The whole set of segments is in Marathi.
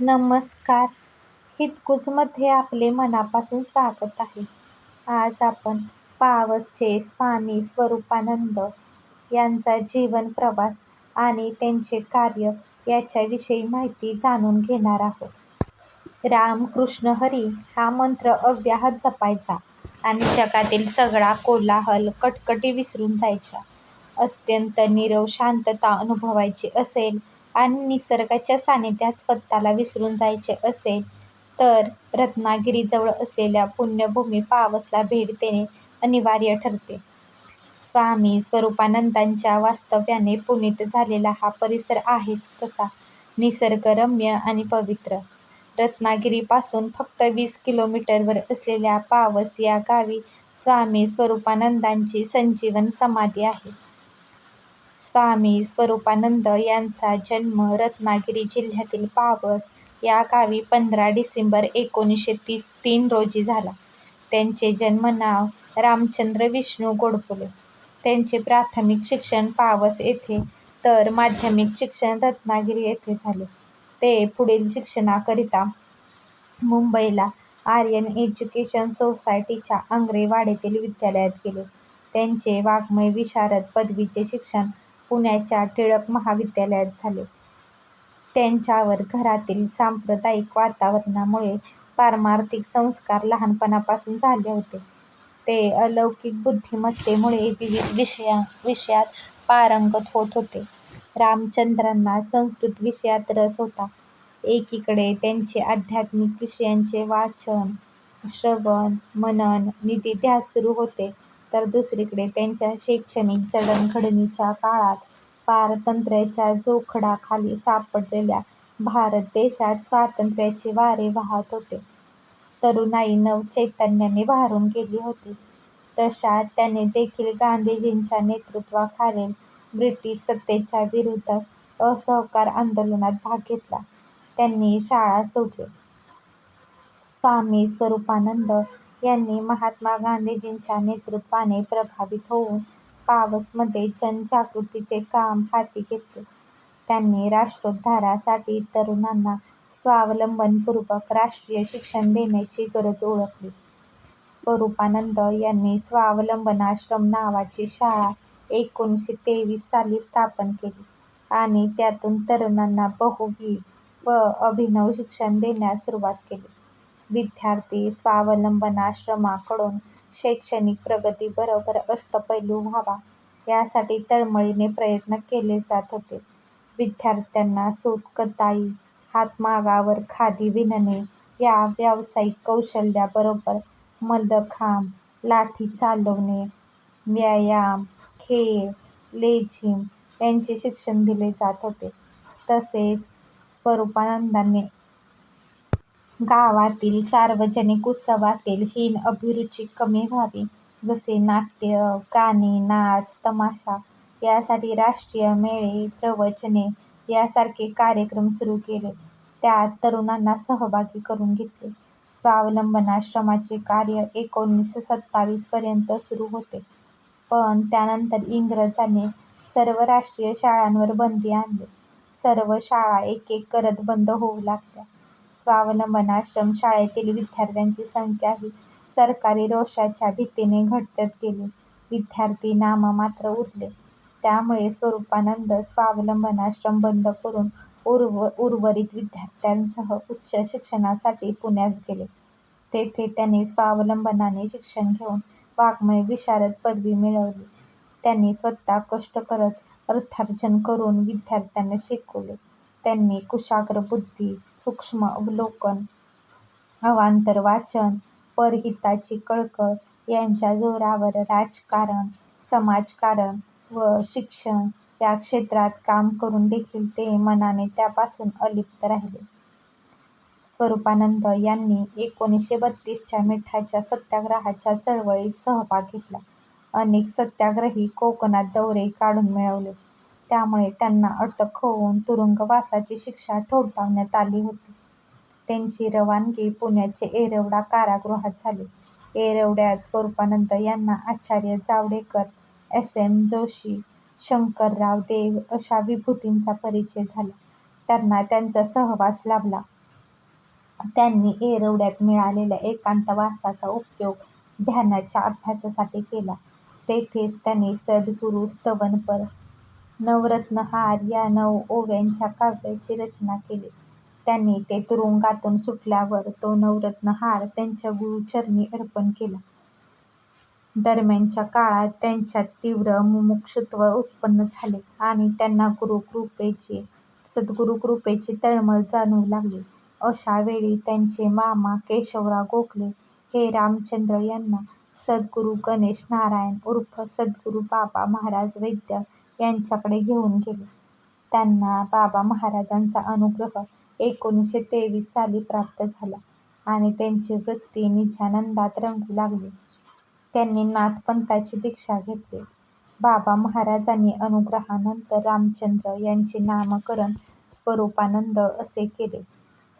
नमस्कार हितकुजमध्ये आपले मनापासून स्वागत आहे. आज आपण पावसचे स्वामी स्वरूपानंद यांचा जीवन प्रवास आणि त्यांचे कार्य याच्याविषयी माहिती जाणून घेणार आहोत. राम कृष्ण हरी हा मंत्र अव्याहत जपायचा आणि जगातील सगळा कोलाहल, कटकटी विसरून जायचा अत्यंत नीरव शांतता अनुभवायची असेल आणि निसर्गाच्या सानिध्यात स्वतःला विसरून जायचे असेल तर रत्नागिरीजवळ असलेल्या पुण्यभूमी पावसला भेट देणे अनिवार्य ठरते. स्वामी स्वरूपानंदांच्या वास्तव्याने पुनीत झालेला हा परिसर आहेच तसा निसर्गरम्य आणि पवित्र. रत्नागिरीपासून फक्त वीस किलोमीटरवर असलेल्या पावस या गावी स्वामी स्वरूपानंदांची संजीवन समाधी आहे. स्वामी स्वरूपानंद यांचा जन्म रत्नागिरी जिल्ह्यातील पावस या गावी पंधरा डिसेंबर एकोणीसशे तीस तीन रोजी झाला. त्यांचे जन्मनाव रामचंद्र विष्णू गोडबोले. त्यांचे प्राथमिक शिक्षण पावस येथे तर माध्यमिक शिक्षण रत्नागिरी येथे झाले. ते पुढील शिक्षणाकरिता मुंबईला आर्यन एज्युकेशन सोसायटीच्या आंग्रेवाडीतील विद्यालयात गेले. त्यांचे वाङ्मय विशारद पदवीचे शिक्षण पुण्याच्या टिळक महाविद्यालयात झाले. त्यांच्यावर घरातील सांप्रदायिक वातावरणामुळे पारमार्थिक संस्कार लहानपणापासून झाले होते. ते अलौकिक बुद्धिमत्तेमुळे विविध विषयात पारंगत होत होते. रामचंद्रांना संस्कृत विषयात रस होता. एकीकडे त्यांचे आध्यात्मिक विषयांचे वाचन, श्रवण, मनन, निधिध्यास सुरू होते तर दुसरीकडे त्यांच्या शैक्षणिक जडणघडणीच्या काळात पारतंत्र्याच्या जोखडाखाली सापडलेल्या भारत देशात स्वातंत्र्याचे वारे वाहत होते. तरुणाई नवचैतन्याने भारून गेली होती. तशात त्याने देखील गांधीजींच्या नेतृत्वाखालील ब्रिटिश सत्तेच्या विरुद्ध असहकार आंदोलनात भाग घेतला. त्यांनी शाळा सोडली. स्वामी स्वरूपानंद यांनी महात्मा गांधीजींच्या नेतृत्वाने प्रभावित होऊन पावसमध्ये जनजागृतीचे काम हाती घेतले. त्यांनी राष्ट्रोद्धारासाठी तरुणांना स्वावलंबनपूर्वक राष्ट्रीय शिक्षण देण्याची गरज ओळखली. स्वरूपानंद यांनी स्वावलंबनाश्रम नावाची शाळा एकोणीसशे तेवीस साली स्थापन केली आणि त्यातून तरुणांना बहुविध व अभिनव शिक्षण देण्यास सुरुवात केली. विद्यार्थी स्वावलंबनाश्रमाकडून शैक्षणिक प्रगतीबरोबर अष्टपैलू व्हावा यासाठी तळमळीने प्रयत्न केले जात होते. विद्यार्थ्यांना सूतकताई, हातमागावर खादी विणणे या व्यावसायिक कौशल्याबरोबर मल्लखांब, लाठी चालवणे, व्यायाम, खेळ, लेझीम यांचे शिक्षण दिले जात होते. तसेच स्वरूपानंदांनी गावातील सार्वजनिक उत्सवातील हीन अभिरुची कमी व्हावी जसे नाट्य, गाणे, नाच, तमाशा यासाठी राष्ट्रीय मेळे, प्रवचने यासारखे कार्यक्रम सुरू केले. त्यात तरुणांना सहभागी करून घेतले. स्वावलंबनाश्रमाचे कार्य एकोणीसशे सत्तावीस पर्यंत सुरू होते पण त्यानंतर इंग्रजांनी सर्व राष्ट्रीय शाळांवर बंदी आणली. सर्व शाळा एक-एक करत बंद होऊ लागल्या. स्वावलंबन आश्रम शाळेतील विद्यार्थ्यांची संख्याही सरकारी रोषाच्या भीतीने घटत गेली. विद्यार्थी नाममात्र उरले. त्यामुळे स्वरूपानंद स्वावलंबन आश्रम बंद करून उर्वरित विद्यार्थ्यांसह उच्च शिक्षणासाठी पुण्यास गेले. तेथे त्यांनी स्वावलंबनाने शिक्षण घेऊन वाङ्मय विशारद पदवी मिळवली. त्यांनी स्वतः कष्ट करत अर्थार्जन करून विद्यार्थ्यांना शिकवले. त्यांनी कुशाग्र बुद्धी, सूक्ष्म अवलोकन, अवांतर वाचन, परहिताची कळकळ यांच्या जोरावर राजकारण, समाजकारण व शिक्षण या क्षेत्रात काम करून देखील ते मनाने त्यापासून अलिप्त राहिले. स्वरूपानंद यांनी एकोणीसशे बत्तीसच्या मिठाच्या सत्याग्रहाच्या चळवळीत सहभाग घेतला. अनेक सत्याग्रही कोकणात दौरे काढून मिळवले. त्यामुळे त्यांना अटक होऊन तुरुंगवासाची शिक्षा ठोठावण्यात आली होती. त्यांची रवानगी पुण्याचे येरवडा कारागृहात झाली. येरवड्यात स्वरूपानंद यांना आचार्य जावडेकर, एस. एम. जोशी, शंकरराव देव अशा विभूतींचा परिचय झाला. त्यांना त्यांचा सहवास लाभला. त्यांनी येरवड्यात मिळालेल्या एकांतवासाचा उपयोग ध्यानाच्या अभ्यासासाठी केला. तेथेच त्यांनी सद्गुरू स्तवनपर, नवरत्नहार या नऊ ओव्यांच्या काव्याची रचना केली. त्यांनी ते तुरुंगातून सुटल्यावर तो नवरत्नहार त्यांच्या गुरूचरणी अर्पण केला. दरम्यानच्या काळात त्यांच्यात तीव्र मुमुक्षुत्व उत्पन्न झाले आणि त्यांना सद्गुरूकृपेची तळमळ जाणवू लागली. अशा वेळी त्यांचे मामा केशवराव गोखले हे रामचंद्र यांना सद्गुरू गणेश नारायण उर्फ सद्गुरू बाबा महाराज वैद्य यांच्याकडे घेऊन गेले. त्यांना बाबा महाराजांचा अनुग्रह एकोणीसशे तेवीस साली प्राप्त झाला आणि त्यांची वृत्ती निजानंदात रंगू लागली. त्यांनी नाथपंथाची दीक्षा घेतली. बाबा महाराजांनी अनुग्रहानंतर रामचंद्र यांचे नामकरण स्वरूपानंद असे केले.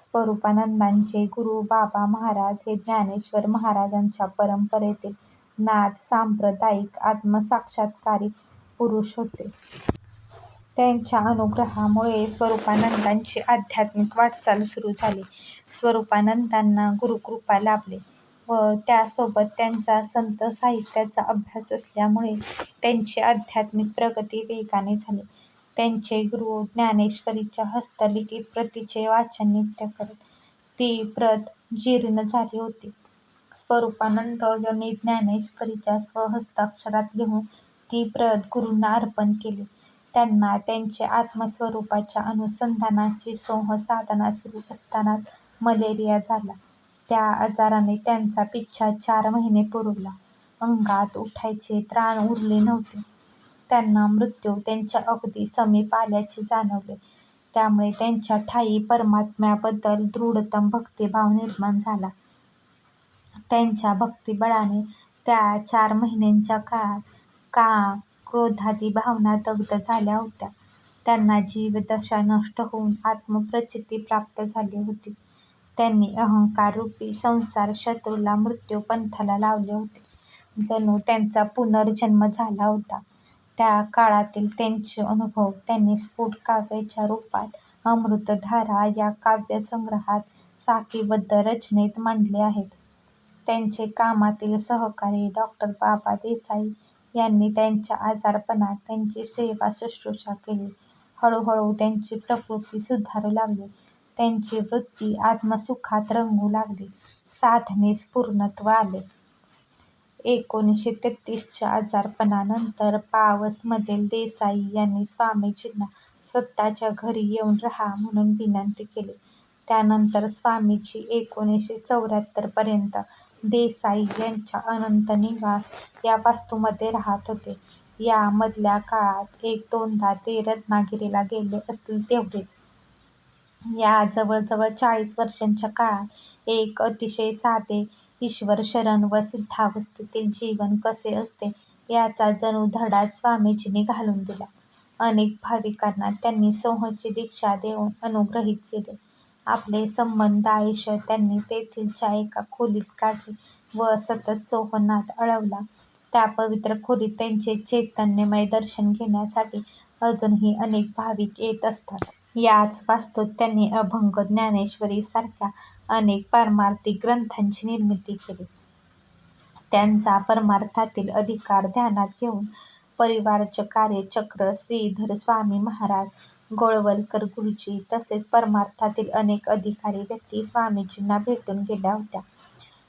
स्वरूपानंदांचे गुरू बाबा महाराज हे ज्ञानेश्वर महाराजांच्या परंपरेतील नाथ सांप्रदायिक आत्मसाक्षात्कारी पुरुष होते. त्यांच्या अनुग्रहामुळे स्वरूपानंदांची आध्यात्मिक वाटचाल सुरू झाली. स्वरूपानंदांना गुरुकृपा लाभली व त्यासोबत त्यांचा संत साहित्याचा अभ्यास असल्यामुळे त्यांची आध्यात्मिक प्रगती वेगाने झाली. त्यांचे गुरू ज्ञानेश्वरीच्या हस्तलिखित प्रतीचे वाचन नित्य करत. ती प्रत जीर्ण झाली होती. स्वरूपानंद यांनी ज्ञानेश्वरीच्या स्वहस्ताक्षरात लिहून ती गुरूंना अर्पण केली. त्यांना त्यांचे आत्मस्वरूपाच्या अनुसंधानाची सोहंसाधना सुरू असतानाच मलेरिया झाला. त्या आजाराने त्यांचा पिच्छा चार महिने पुरवला. अंगात उठायचे त्राण उरले नव्हते. त्यांना मृत्यू त्यांच्या अगदी समीप आल्याचे जाणवले. त्यामुळे त्यांच्या ठायी परमात्म्याबद्दल दृढतम भक्तिभाव निर्माण झाला. त्यांच्या भक्तिबळाने त्या चार महिन्यांच्या काळात काम, क्रोधादी भावना दग्ध झाल्या होत्या. त्यांना जीवदशा नष्ट होऊन आत्मप्रचिती प्राप्त झाली होती. त्यांनी अहंकाररूपी संसार शत्रूला मृत्यू पंथाला लावले होते. जणू त्यांचा पुनर्जन्म झाला होता. त्या काळातील त्यांचे अनुभव त्यांनी स्फुट काव्याच्या रूपात अमृतधारा या काव्यसंग्रहात साखीबद्ध रचनेत मांडले आहेत. त्यांचे कामातील सहकारी डॉ. बाबा देसाई यांनी त्यांच्या आजारपणात त्यांची सेवा-शुश्रूषा केली. हळूहळू त्यांची प्रकृती सुधारू लागली. त्यांची वृत्ती आत्मसुखात रंगू लागली. साधनेस पूर्णत्व आले. एकोणीसशे तेहतीसच्या आजारपणानंतर पावसमधील देसाई यांनी स्वामीजींना स्वतःच्या घरी येऊन रहा म्हणून विनंती केली. त्यानंतर स्वामीजी एकोणीसशे चौऱ्याहत्तर पर्यंत देसाई यांच्या अनंत निवास या वास्तूमध्ये राहत होते. या मधल्या काळात एक दोनदा ते रत्नागिरीला गेले असतील तेवढेच. या जवळजवळ चाळीस वर्षांच्या काळात एक अतिशय साधे, ईश्वरशरण व सिद्धावस्थेतील जीवन कसे असते याचा जणू धडाच स्वामीजींनी घालून दिला. अनेक भाविकांना त्यांनी सोहची दीक्षा देऊन अनुग्रहित केले. आपले संबंध आयुष्य त्यांनी तेथीलच्या एका खोलीत काढले व सतत सोहनात अडवला त्या पवित्र खोलीत त्यांचे चैतन्यमय दर्शन घेण्यासाठी अजूनही अनेक भाविक येत असतात. याच वास्तूत त्यांनी अभंग ज्ञानेश्वरी सारख्या अनेक पारमार्थिक ग्रंथांची निर्मिती केली. त्यांचा परमार्थातील अधिकार ध्यानात घेऊन परिवारचकार्य चक्र श्रीधर स्वामी महाराज, गोळवलकर गुरुजी तसेच परमार्थातील अनेक अधिकारी व्यक्ती स्वामीजींना भेटून गेल्या होत्या.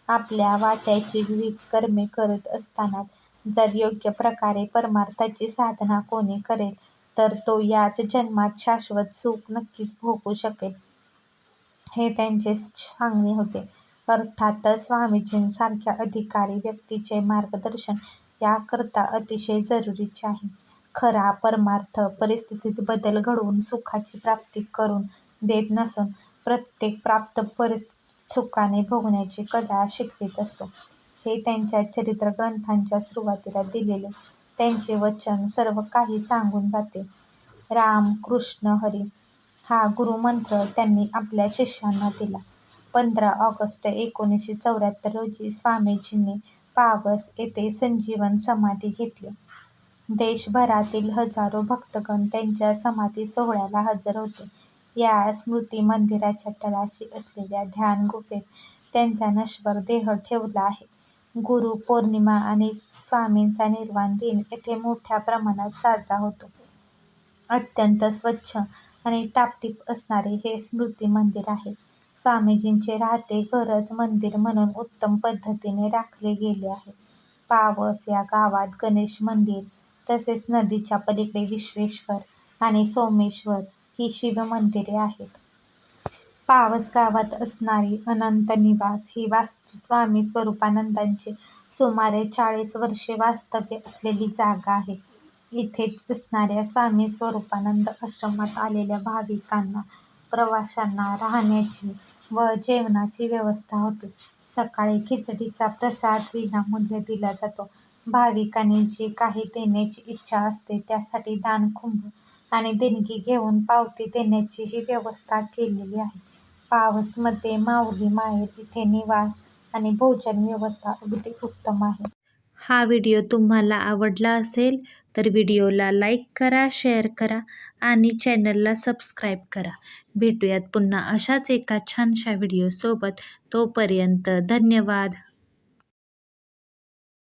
आपल्या वाट्याची विविध कर्मे करत असतानाच जर योग्य प्रकारे परमार्थाची साधना कोणी करेल तर तो याच जन्मात शाश्वत सुख नक्कीच भोगू शकेल, हे त्यांचे सांगणे होते. अर्थातच स्वामीजींसारख्या अधिकारी व्यक्तीचे मार्गदर्शन याकरता अतिशय जरुरीचे आहे. खरा परमार्थ परिस्थितीत बदल घडवून सुखाची प्राप्ती करून देत नसून प्रत्येक प्राप्त परिस्थितीत सुखाने भोगण्याची कला शिकवीत असतो, हे त्यांच्या चरित्र ग्रंथांच्या सुरुवातीला दिलेले त्यांचे वचन सर्व काही सांगून जाते. राम कृष्ण हरी हा गुरुमंत्र त्यांनी आपल्या शिष्यांना दिला. पंधरा ऑगस्ट एकोणीसशे चौऱ्याहत्तर रोजी स्वामीजींनी पावस येथे संजीवन समाधी घेतली. देशभरातील हजारो भक्तगण त्यांच्या समाधी सोहळ्याला हजर होते. या स्मृती मंदिराच्या तळाशी असलेल्या ध्यान गुफेत त्यांचा नश्वर देह ठेवला आहे. गुरु पौर्णिमा आणि स्वामींचा निर्वाण दिन येथे मोठ्या प्रमाणात साजरा होतो. अत्यंत स्वच्छ आणि टापटीप असणारे हे स्मृती मंदिर आहे. स्वामीजींचे राहते घरच मंदिर म्हणून उत्तम पद्धतीने राखले गेले आहे. पावस या गावात गणेश मंदिर तसेच नदीच्या पलीकडे विश्वेश्वर आणि सोमेश्वर ही शिवमंदिरे आहेत. पावस गावात असणारी अनंत निवास ही स्वामी स्वरूपानंदांचे सुमारे चाळीस वर्षे वास्तव्य असलेली जागा आहे. इथेच असणाऱ्या स्वामी स्वरूपानंद आश्रमात आलेल्या भाविकांना, प्रवाशांना राहण्याची व जेवणाची व्यवस्था होते. सकाळी खिचडीचा प्रसाद विनामूल्य दिला जातो. भाविकांनी जे काही देण्याची इच्छा असते त्यासाठी दानकुंभ आणि देणगी घेऊन पावती देण्याचीही व्यवस्था केलेली आहे. पावसमध्ये माऊली माहेर इथे निवास आणि भोजन व्यवस्था अगदी उत्तम आहे. हा व्हिडिओ तुम्हाला आवडला असेल तर व्हिडिओला लाईक करा, शेअर करा आणि चॅनलला सबस्क्राईब करा. भेटूयात पुन्हा अशाच एका छानशा व्हिडिओसोबत तोपर्यंत धन्यवाद.